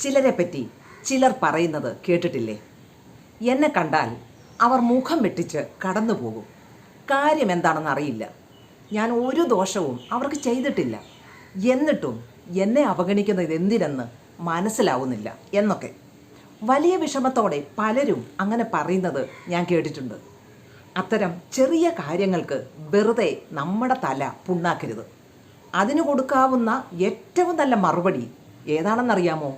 ചിലരെ പറ്റി ചിലർ പറയുന്നത് കേട്ടിട്ടില്ലേ? എന്നെ കണ്ടാൽ അവർ മുഖം വെട്ടിച്ച് കടന്നു പോകും. കാര്യം എന്താണെന്ന് അറിയില്ല. ഞാൻ ഒരു ദോഷവും അവർക്ക് ചെയ്തിട്ടില്ല. എന്നിട്ടും എന്നെ അവഗണിക്കുന്നത് എന്തിനെന്ന് മനസ്സിലാവുന്നില്ല എന്നൊക്കെ. വലിയ വിഷമത്തോടെ പലരും അങ്ങനെ പറയുന്നത് ഞാൻ കേട്ടിട്ടുണ്ട്. അത്തരം ചെറിയ കാര്യങ്ങൾക്ക് വെറുതെ നമ്മുടെ തല പുണ്ണാക്കരുത്. അതിന് കൊടുക്കാവുന്ന ഏറ്റവും നല്ല മറുപടി ഏതാണെന്നറിയാമോ?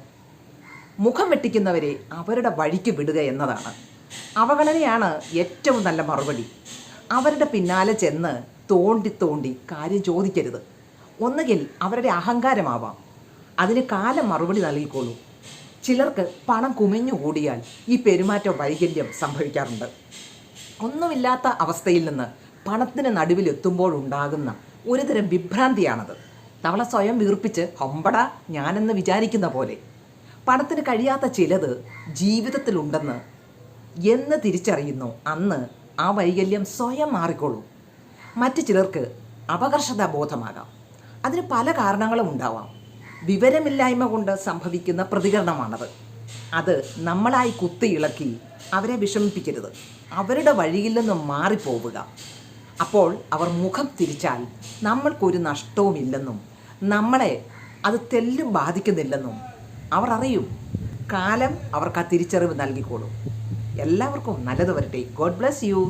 മുഖം വെട്ടിക്കുന്നവരെ അവരുടെ വഴിക്ക് വിടുക എന്നതാണ്. അവഗണനയാണ് ഏറ്റവും നല്ല മറുപടി. അവരുടെ പിന്നാലെ ചെന്ന് തോണ്ടി തോണ്ടി കാര്യം ചോദിക്കരുത്. ഒന്നുകിൽ അവരുടെ അഹങ്കാരമാവാം. അതിന് കാലം മറുപടി നൽകിക്കോളൂ. ചിലർക്ക് പണം കുമിഞ്ഞു കൂടിയാൽ ഈ പെരുമാറ്റ വൈകല്യം സംഭവിക്കാറുണ്ട്. ഒന്നുമില്ലാത്ത അവസ്ഥയിൽ നിന്ന് പണത്തിന് നടുവിലെത്തുമ്പോഴുണ്ടാകുന്ന ഒരുതരം വിഭ്രാന്തിയാണത്. നമ്മളെ സ്വയം വീർപ്പിച്ച് ഹൊമ്പട ഞാനെന്ന് വിചാരിക്കുന്ന പോലെ. പണത്തിന് കഴിയാത്ത ചിലത് ജീവിതത്തിലുണ്ടെന്ന് എന്ന് തിരിച്ചറിയുന്നു. അന്ന് ആ വൈകല്യം സ്വയം മാറിക്കൊള്ളും മറ്റു ചിലർക്ക് അപകർഷതാ ബോധമാകാം. അതിന് പല കാരണങ്ങളും ഉണ്ടാവാം. വിവരമില്ലായ്മ കൊണ്ട് സംഭവിക്കുന്ന പ്രതികരണമാണത്. അത് നമ്മളായി കുത്തിയിളക്കി അവരെ വിഷമിപ്പിക്കരുത്. അവരുടെ വഴിയിൽ നിന്നും മാറിപ്പോവുക. അപ്പോൾ അവർ മുഖം തിരിച്ചാൽ നമ്മൾക്കൊരു നഷ്ടവുമില്ലെന്നും നമ്മളെ അത് തെല്ലും ബാധിക്കുന്നില്ലെന്നും അവർ അറിയും. കാലം അവർക്ക് ആ തിരിച്ചറിവ് നൽകിക്കോളും. എല്ലാവർക്കും നല്ലത് വരട്ടെ. God bless you